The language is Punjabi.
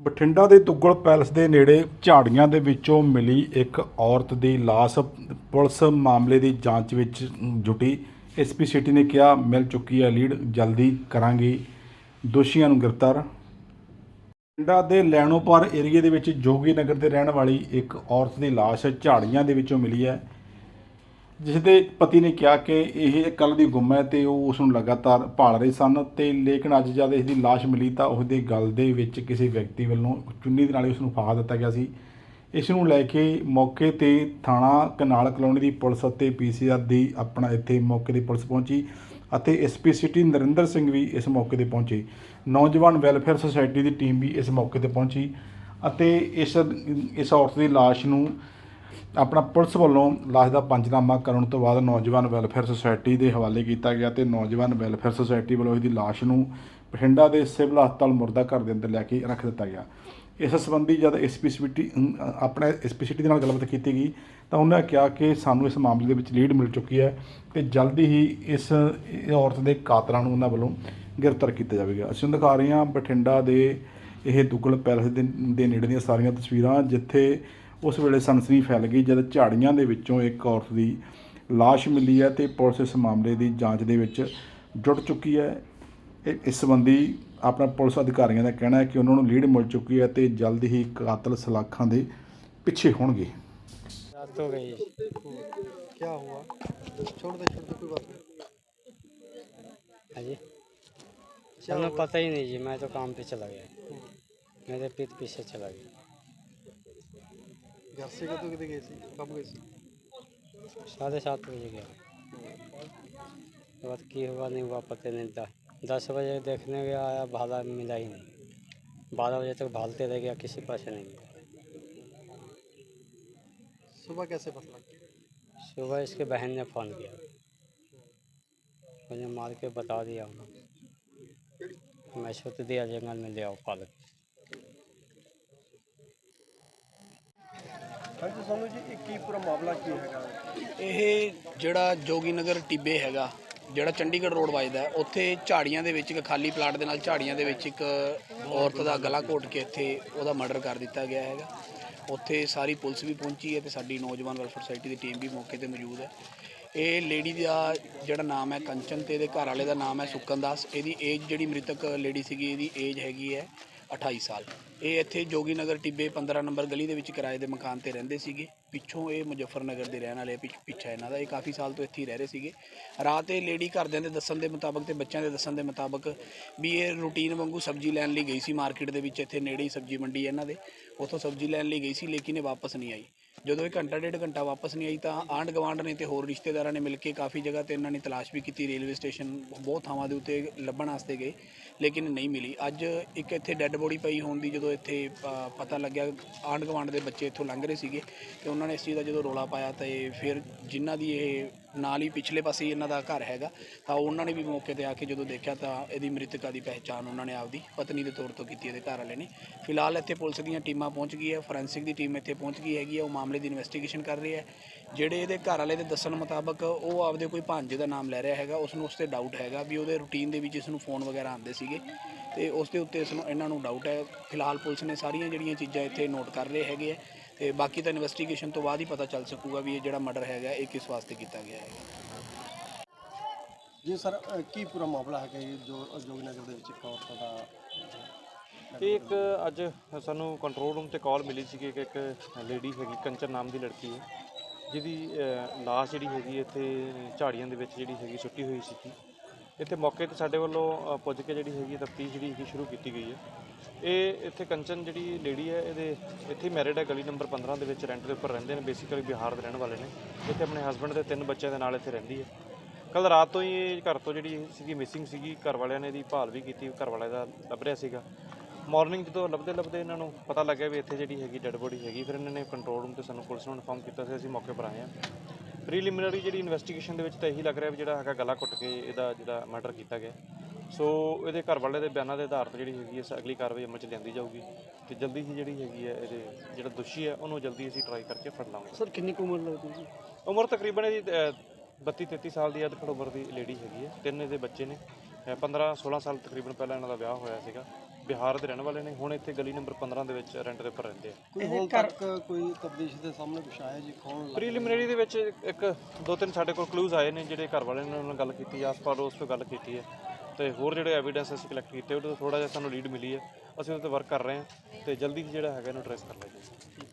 ਬਠਿੰਡਾ ਦੇ ਤੁੱਗਲ ਪੈਲਸ ਦੇ ਨੇੜੇ ਝਾੜੀਆਂ ਦੇ ਵਿੱਚੋਂ ਮਿਲੀ ਇੱਕ ਔਰਤ ਦੀ ਲਾਸ਼ ਪੁਲਿਸ ਮਾਮਲੇ ਦੀ ਜਾਂਚ ਵਿੱਚ ਜੁਟੀ। ਐਸਪੀ ਸਿਟੀ ਨੇ ਕਿਹਾ, ਮਿਲ ਚੁੱਕੀ ਹੈ ਲੀਡ, ਜਲਦੀ ਕਰਾਂਗੇ। ਦੋਸ਼ੀਆਂ ਨੂੰ ਗ੍ਰਿਫਤਾਰ। ਬਠਿੰਡਾ ਦੇ ਲੈਣੋਪਾਰ ਏਰੀਏ ਦੇ ਵਿੱਚ ਜੋਗੀ ਨਗਰ ਦੇ ਰਹਿਣ ਵਾਲੀ ਇੱਕ ਔਰਤ ਦੀ ਲਾਸ਼ ਝਾੜੀਆਂ ਦੇ ਵਿੱਚੋਂ ਮਿਲੀ ਹੈ। ਜਿਸ ਦੇ ਪਤੀ ਨੇ ਕਿਹਾ ਕਿ ਇਹ ਕੱਲ ਦੀ ਗੁੰਮ ਹੈ ਤੇ ਉਹ ਉਸ ਨੂੰ ਲਗਾਤਾਰ ਭਾਲ ਰਹੇ ਸਨ ਤੇ ਲੇਕਿਨ ਅੱਜ ਜਦ ਇਸ ਦੀ ਲਾਸ਼ ਮਿਲੀ ਤਾਂ ਉਸ ਦੇ ਗਲ ਦੇ ਵਿੱਚ ਕਿਸੇ ਵਿਅਕਤੀ ਵੱਲੋਂ ਚੁੰਨੀ ਦੇ ਨਾਲ ਹੀ ਉਸ ਨੂੰ ਫਾਹਾ ਦਿੱਤਾ ਗਿਆ ਸੀ। ਇਸ ਨੂੰ ਲੈ ਕੇ ਮੌਕੇ ਤੇ ਥਾਣਾ ਕਨਾਲ ਕਲੋਨੀ ਦੀ ਪੁਲਿਸ ਅਤੇ ਪੀਸੀਆਰ ਦੀ ਆਪਣਾ ਇੱਥੇ ਮੌਕੇ ਦੀ ਪੁਲਿਸ ਪਹੁੰਚੀ ਅਤੇ ਐਸਪੀ ਸਿਟੀ ਨਰਿੰਦਰ ਸਿੰਘ ਵੀ ਇਸ ਮੌਕੇ ਤੇ ਪਹੁੰਚੇ। ਨੌਜਵਾਨ ਵੈਲਫੇਅਰ ਸੁਸਾਇਟੀ ਦੀ ਟੀਮ ਵੀ ਇਸ ਮੌਕੇ ਤੇ ਪਹੁੰਚੀ ਅਤੇ ਇਸ ਇਸ ਔਰਤ ਦੀ ਲਾਸ਼ ਨੂੰ ਆਪਣਾ ਪੁਲਿਸ ਵੱਲੋਂ ਲਾਸ਼ ਦਾ ਪੰਜਨਾਮਾ ਕਰਨ ਤੋਂ ਬਾਅਦ ਨੌਜਵਾਨ ਵੈਲਫੇਅਰ ਸੁਸਾਇਟੀ ਦੇ ਹਵਾਲੇ ਕੀਤਾ ਗਿਆ ਤੇ ਨੌਜਵਾਨ ਵੈਲਫੇਅਰ ਸੁਸਾਇਟੀ ਵੱਲੋਂ ਇਹਦੀ ਲਾਸ਼ ਨੂੰ ਬਠਿੰਡਾ ਦੇ ਸਿਵਲ ਹਸਪਤਾਲ ਮੁਰਦਾ ਘਰ ਦੇ ਅੰਦਰ ਲੈ ਕੇ ਰੱਖ ਦਿੱਤਾ ਗਿਆ। ਇਸ ਸੰਬੰਧੀ ਜਦ ਐਸਪੀਸੀਟੀ ਆਪਣੇ ਐਸਪੀਸੀਟੀ ਦੇ ਨਾਲ ਗੱਲਬਾਤ ਕੀਤੀ ਗਈ ਤਾਂ ਉਹਨਾਂ ਕਿਹਾ ਕਿ ਸਾਨੂੰ ਇਸ ਮਾਮਲੇ ਦੇ ਵਿੱਚ ਲੀਡ ਮਿਲ ਚੁੱਕੀ ਹੈ ਤੇ ਜਲਦੀ ਹੀ ਇਸ ਔਰਤ ਦੇ ਕਾਤਲਾਂ ਨੂੰ ਉਹਨਾਂ ਵੱਲੋਂ ਗ੍ਰਿਫਤਾਰ ਕੀਤਾ ਜਾਵੇਗਾ। ਅਸੀਂ ਦਿਖਾ ਰਹੇ ਹਾਂ ਬਠਿੰਡਾ ਦੇ ਇਹ ਦੁੱਗਲ ਪੈਲਸ ਦੇ ਨੇੜੇ ਦੀਆਂ ਸਾਰੀਆਂ ਤਸਵੀਰਾਂ ਜਿੱਥੇ ਉਸ ਵੇਲੇ ਸਨਸਨੀ ਫੈਲ ਗਈ ਜਦ ਝਾੜੀਆਂ ਦੇ ਵਿੱਚੋਂ ਇੱਕ ਔਰਤ ਦੀ ਲਾਸ਼ ਮਿਲੀ ਹੈ ਤੇ ਪੁਲਿਸ ਇਸ ਮਾਮਲੇ ਦੀ ਜਾਂਚ ਦੇ ਵਿੱਚ ਜੁਟ ਚੁੱਕੀ ਹੈ ਇਹ- ਇਸ ਸੰਬੰਧੀ ਆਪਣਾ ਪੁਲਿਸ ਅਧਿਕਾਰੀਆਂ ਦਾ ਕਹਿਣਾ ਹੈ ਕਿ ਉਹਨਾਂ ਨੂੰ ਲੀਡ ਮਿਲ ਚੁੱਕੀ ਹੈ ਤੇ ਜਲਦ ਹੀ ਕਾਤਲ ਸਲਾਖਾਂ ਦੇ ਪਿੱਛੇ ਹੋਣਗੇ रात हो गई क्या हुआ छोड़ दे छोड़ दे कोई बात नहीं हाँ जी क्या हमें हुआ? पता ही नहीं जी मैं तो काम पे चला गया मेरे पीठ पीछे चला गया घर से कितने गए कब गए साढ़े सात बजे गया उसके बाद की हुआ नहीं हुआ पता नहीं। दस दस बजे देखने गया आया भाला मिला ही नहीं। बारह बजे तक भालते रह गया किसी पास नहीं मिला सुबह कैसे पता सुबह इसके बहन ने फ़ोन किया। मुझे मार के बता दिया। उन्होंने मैं छुट दिया जंगल में ले आओ पालक। ਇਹ ਜਿਹੜਾ ਜੋਗੀ ਨਗਰ ਟਿੱਬੇ ਹੈਗਾ ਜਿਹੜਾ ਚੰਡੀਗੜ੍ਹ ਰੋਡ ਵੱਜਦਾ ਹੈ, ਉੱਥੇ ਝਾੜੀਆਂ ਦੇ ਵਿੱਚ ਇੱਕ ਖਾਲੀ ਪਲਾਟ ਦੇ ਨਾਲ ਝਾੜੀਆਂ ਦੇ ਵਿੱਚ ਇੱਕ ਔਰਤ ਦਾ ਗਲਾ ਘੋਟ ਕੇ ਇੱਥੇ ਉਹਦਾ ਮਰਡਰ ਕਰ ਦਿੱਤਾ ਗਿਆ ਹੈਗਾ। ਉੱਥੇ ਸਾਰੀ ਪੁਲਿਸ ਵੀ ਪਹੁੰਚੀ ਹੈ ਤੇ ਸਾਡੀ ਨੌਜਵਾਨ ਵੈਲਫੇਅਰ ਸੁਸਾਇਟੀ ਦੀ ਟੀਮ ਵੀ ਮੌਕੇ ਤੇ ਮੌਜੂਦ ਹੈ। ਇਹ ਲੇਡੀ ਦਾ ਜਿਹੜਾ ਨਾਮ ਹੈ ਕੰਚਨ ਤੇ ਇਹਦੇ ਘਰ ਵਾਲੇ ਦਾ ਨਾਮ ਹੈ ਸੁੱਕਨ ਦਾਸ ਇਹਦੀ ਏਜ ਜਿਹੜੀ ਮ੍ਰਿਤਕ ਲੇਡੀ ਸੀਗੀ ਇਹਦੀ ਏਜ ਹੈਗੀ ਹੈ 28 ਸਾਲ। ਇਹ ਇੱਥੇ ਜੋਗੀ ਨਗਰ ਟਿੱਬੇ 15 ਨੰਬਰ ਗਲੀ ਦੇ ਵਿੱਚ ਕਿਰਾਏ ਦੇ ਮਕਾਨ ਤੇ ਰਹਿੰਦੇ ਸੀਗੇ। ਪਿੱਛੋਂ ਇਹ ਮੁਜ਼ੱਫਰਨਗਰ ਦੇ ਰਹਿਣ ਵਾਲੇ ਪਿੱਛ- ਪਿੱਛਾ ਇਹਨਾਂ ਦਾ। ਇਹ ਕਾਫੀ ਸਾਲ ਤੋਂ ਇੱਥੇ ਹੀ ਰਹਿ ਰਹੇ ਸੀਗੇ। ਰਾਤ ਇਹ ਲੇਡੀ ਘਰਦਿਆਂ ਦੇ ਦੱਸਣ ਦੇ ਮੁਤਾਬਕ ਤੇ ਬੱਚਿਆਂ ਦੇ ਦੱਸਣ ਦੇ ਮੁਤਾਬਕ ਵੀ ਇਹ ਰੂਟੀਨ ਵਾਂਗੂ ਸਬਜ਼ੀ ਲੈਣ ਲਈ ਗਈ ਸੀ ਮਾਰਕੀਟ ਦੇ ਵਿੱਚ। ਇੱਥੇ ਨੇੜੇ ਹੀ ਸਬਜ਼ੀ ਮੰਡੀ ਹੈ ਇਹਨਾਂ ਦੇ। ਉੱਥੋਂ ਸਬਜ਼ੀ ਲੈਣ ਲਈ ਗਈ ਸੀ, ਲੇਕਿਨ ਇਹ ਵਾਪਸ ਨਹੀਂ ਆਈ। ਜਦੋਂ ਇਹ ਘੰਟਾ ਡੇਢ ਘੰਟਾ ਵਾਪਸ ਨਹੀਂ ਆਈ ਤਾਂ ਆਂਢ ਗਵਾਂਢ ਨੇ ਤੇ ਹੋਰ ਰਿਸ਼ਤੇਦਾਰਾਂ ਨੇ ਮਿਲ ਕੇ ਕਾਫੀ ਜਗ੍ਹਾ ਤੇ ਇਹਨਾਂ ਨੇ ਤਲਾਸ਼ ਵੀ ਕੀਤੀ, ਰੇਲਵੇ ਸਟੇਸ਼ਨ ਬਹੁਤ ਥਾਵਾਂ ਦੇ ਉੱਤੇ ਲੱਭਣ ਵਾਸਤੇ ਗਏ, ਲੇਕਿਨ ਨਹੀਂ ਮਿਲੀ। ਅੱਜ ਇੱਕ ਇੱਥੇ ਡੈੱਡ ਬੋਡੀ ਪਈ ਹੋਣ ਦੀ ਜਦੋਂ ਇੱਥੇ ਪਤਾ ਲੱਗਿਆ, ਆਂਢ ਗਵਾਂਢ ਦੇ ਬੱਚੇ ਇੱਥੋਂ ਲੰਘ ਰਹੇ ਸੀਗੇ ਤੇ ਉਹਨਾਂ ਨੇ ਇਸ ਚੀਜ਼ ਦਾ ਜਦੋਂ ਰੋਲਾ ਪਾਇਆ ਤੇ ਫਿਰ ਜਿਨ੍ਹਾਂ ਦੀ ਇਹ ਨਾਲ ਹੀ ਪਿਛਲੇ ਪਾਸੇ ਹੀ ਇਹਨਾਂ ਦਾ ਘਰ ਹੈਗਾ। ਤਾਂ ਉਹਨਾਂ ਨੇ ਵੀ ਮੌਕੇ ਤੇ ਆ ਕੇ ਜਦੋਂ ਦੇਖਿਆ ਤਾਂ ਇਹਦੀ ਮ੍ਰਿਤਕਾ ਦੀ ਪਹਿਚਾਣ ਉਹਨਾਂ ਨੇ ਆਪਦੀ ਪਤਨੀ ਦੇ ਤੌਰ ਤੋਂ ਕੀਤੀ ਇਹਦੇ ਘਰ ਵਾਲੇ ਨੇ। ਫਿਲਹਾਲ ਇੱਥੇ ਪੁਲਿਸ ਦੀਆਂ ਟੀਮਾਂ ਪਹੁੰਚ ਗਈ ਹੈ ਫੋਰੈਂਸਿਕ ਦੀ ਟੀਮ ਇੱਥੇ ਪਹੁੰਚ ਗਈ ਹੈਗੀ ਹੈ, ਉਹ ਮਾਮਲੇ ਦੀ ਇਨਵੈਸਟੀਗੇਸ਼ਨ ਕਰ ਰਹੀ ਹੈ। ਜਿਹੜੇ ਇਹਦੇ ਘਰ ਵਾਲੇ ਦੇ ਦੱਸਣ ਮੁਤਾਬਕ ਉਹ ਆਪਦੇ ਕੋਈ ਭਾਂਜੇ ਦਾ ਨਾਮ ਲੈ ਰਿਹਾ ਹੈਗਾ ਉਸ ਨੂੰ ਉਸ ਤੇ ਡਾਊਟ ਹੈਗਾ ਵੀ ਉਹਦੇ ਰੂਟੀਨ ਦੇ ਵਿੱਚ ਇਸ ਨੂੰ ਫੋਨ ਵਗੈਰਾ ਆਉਂਦੇ ਸੀਗੇ ਤੇ ਉਸ ਦੇ ਉੱਤੇ ਇਸ ਨੂੰ ਇਹਨਾਂ ਨੂੰ ਡਾਊਟ ਹੈ। ਫਿਲਹਾਲ ਪੁਲਿਸ ਨੇ ਸਾਰੀਆਂ ਜਿਹੜੀਆਂ ਚੀਜ਼ਾਂ ਇੱਥੇ ਨੋਟ ਕਰ ਰਹੇ ਹੈਗੇ ਹੈ। ਤੇ ਬਾਕੀ ਤਾਂ ਇਨਵੈਸਟੀਗੇਸ਼ਨ ਤੋਂ ਬਾਅਦ ਹੀ ਪਤਾ ਚੱਲ ਸਕੂਗਾ ਵੀ ਇਹ ਜਿਹੜਾ ਮਰਡਰ ਹੈਗਾ ਇਹ ਕਿਸ ਵਾਸਤੇ ਕੀਤਾ ਗਿਆ ਹੈ ਜੀ ਸਰ ਅ, ਕੀ ਪੂਰਾ ਮਾਮਲਾ ਹੈਗਾ ਜੀ ਜੋ ਜੋਗੀ ਨਗਰ ਦੇ ਵਿੱਚ ਇੱਕ ਔਰਤ ਦਾ ਇਹ ਇੱਕ ਅੱਜ ਸਾਨੂੰ ਕੰਟਰੋਲ ਰੂਮ ਤੇ ਕਾਲ ਮਿਲੀ ਸੀ ਕਿ ਇੱਕ ਲੇਡੀ ਹੈਗੀ ਕੰਚਨ ਨਾਮ ਦੀ ਲੜਕੀ ਹੈ। ਜਿਹਦੀ ਲਾਸ਼ ਜਿਹੜੀ ਹੈਗੀ ਇੱਥੇ ਝਾੜੀਆਂ ਦੇ ਵਿੱਚ ਜਿਹੜੀ ਹੈਗੀ ਸੁੱਟੀ ਹੋਈ ਸੀ ਇੱਥੇ ਮੌਕੇ ਤੇ ਸਾਡੇ ਵੱਲੋਂ ਅਹ, ਪੁੱਜ ਕੇ ਜਿਹੜੀ ਹੈਗੀ ਤਫਤੀਸ਼ ਜਿਹੜੀ ਹੈਗੀ ਸ਼ੁਰੂ ਕੀਤੀ ਗਈ ਹੈ। ਇਹ ਇੱਥੇ ਕੰਚਨ ਜਿਹੜੀ ਲੇਡੀ ਹੈ ਇਹਦੇ ਇੱਥੇ ਮੈਰਿਡ ਹੈ ਗਲੀ ਨੰਬਰ 15 ਦੇ ਵਿੱਚ ਰੈਂਟ ਦੇ ਉੱਪਰ ਰਹਿੰਦੇ ਨੇ ਬੇਸਿਕਲੀ ਬਿਹਾਰ ਦੇ ਰਹਿਣ ਵਾਲੇ ਨੇ। ਇੱਥੇ ਆਪਣੇ ਹਸਬੰਡ ਦੇ ਤਿੰਨ ਬੱਚਿਆਂ ਦੇ ਨਾਲ ਇੱਥੇ ਰਹਿੰਦੀ ਹੈ। ਕੱਲ ਰਾਤ ਤੋਂ ਹੀ ਇਹ ਘਰ ਤੋਂ ਜਿਹੜੀ ਸੀਗੀ ਮਿਸਿੰਗ ਸੀਗੀ ਘਰ ਵਾਲਿਆਂ ਨੇ ਇਹਦੀ ਭਾਲ ਵੀ ਕੀਤੀ ਘਰ ਵਾਲੇ ਦਾ ਲੱਭ ਰਿਹਾ ਸੀਗਾ। ਮਾਰਨਿੰਗ ਜਦੋਂ ਲੱਭਦੇ ਲੱਭਦੇ ਇਹਨਾਂ ਨੂੰ ਪਤਾ ਲੱਗਿਆ ਵੀ ਇੱਥੇ ਜਿਹੜੀ ਹੈਗੀ ਡੈੱਡ ਬੋਡੀ ਹੈਗੀ ਫਿਰ ਇਹਨਾਂ ਨੇ ਕੰਟਰੋਲ ਰੂਮ ਤੇ ਸਾਨੂੰ ਪੁਲਿਸ ਨੂੰ ਇਨਫੋਰਮ ਕੀਤਾ ਸੀ ਅਸੀਂ ਮੌਕੇ ਪਰ ਆਏ ਹਾਂ। ਪ੍ਰੀਲਿਮਿਨਰੀ ਜਿਹੜੀ ਇਨਵੈਸਟੀਗੇਸ਼ਨ ਦੇ ਵਿੱਚ ਤਾਂ ਇਹੀ ਲੱਗ ਰਿਹਾ ਵੀ ਜਿਹੜਾ ਹੈਗਾ ਗਲਾ ਘੁੱਟ ਕੇ ਇਹਦਾ ਜਿਹੜਾ ਮਰਡਰ ਕੀਤਾ ਗਿਆ। ਸੋ ਇਹਦੇ ਘਰ ਵਾਲੇ ਦੇ ਬਿਆਨਾਂ ਦੇ ਆਧਾਰ ਤੇ ਜਿਹੜੀ ਹੈਗੀ ਹੈ ਅਗਲੀ ਕਾਰਵਾਈ ਅਮਲ ਚ ਲਿਆਂਦੀ ਜਾਊਗੀ ਤੇ ਜਲਦੀ ਹੀ ਜਿਹੜੀ ਹੈਗੀ ਹੈ ਇਹਦੇ ਜਿਹੜਾ ਦੋਸ਼ੀ ਹੈ ਉਹਨੂੰ ਜਲਦੀ ਅਸੀਂ ਟਰਾਈ ਕਰਕੇ ਫੜ ਲਾਂਗੇ। ਸਰ ਕਿੰਨੀ ਕੁ ਉਮਰ ਲੱਗਦੀ ਜੀ? ਉਮਰ ਤਕਰੀਬਨ ਇਹਦੀ 32 33 ਸਾਲ ਦੀ ਅਧਖੜ ਉਮਰ ਦੀ ਲੇਡੀ ਹੈਗੀ ਹੈ। ਤਿੰਨ ਇਹਦੇ ਬੱਚੇ ਨੇ। 15 16 ਸਾਲ ਤਕਰੀਬਨ ਪਹਿਲਾਂ ਇਹਨਾਂ ਦਾ ਵਿਆਹ ਹੋਇਆ ਸੀਗਾ। ਬਿਹਾਰ ਦੇ ਰਹਿਣ ਵਾਲੇ ਨੇ ਹੁਣ ਇੱਥੇ ਗਲੀ ਨੰਬਰ 15 ਦੇ ਵਿੱਚ ਰੈਂਟ ਦੇ ਉੱਪਰ ਰਹਿੰਦੇ ਆ। ਕੋਈ ਹੁਣ ਤੱਕ ਕੋਈ ਤਬਦੀਸ਼ ਦੇ ਸਾਹਮਣੇ ਕੁਛ ਆਇਆ ਜੀ? ਕੌਣ ਲੱਗ- ਪ੍ਰੀਲਿਮਿਨਰੀ ਦੇ ਵਿੱਚ ਇੱਕ ਦੋ ਤਿੰਨ ਸਾਡੇ ਕੋਲ ਕਲੂਜ਼ ਆਏ ਨੇ ਜਿਹੜੇ ਘਰ ਵਾਲਿਆਂ ਨੇ ਉਹਨਾਂ ਨਾਲ ਗੱਲ ਕੀਤੀ ਆਸ-ਪਾਸ ਉਸ ਤੋਂ ਗੱਲ ਕੀਤੀ ਹੈ। ਤੇ ਹੋਰ ਜਿਹੜੇ ਐਵੀਡੈਂਸ ਅਸੀਂ ਕਲੈਕਟ ਕੀਤੇ ਉਹਦੇ ਤੋਂ ਥੋੜਾ ਜਿਹਾ ਸਾਨੂੰ ਲੀਡ ਮਿਲੀ ਹੈ। ਅਸੀਂ ਉਹਦੇ ਤੇ ਵਰਕ ਕਰ ਰਹੇ ਹਾਂ ਤੇ ਜਲਦੀ ਹੀ ਜਿਹੜਾ ਹੈਗਾ ਇਹਨੂੰ ਟ੍ਰੇਸ ਕਰ ਲਾਂਗੇ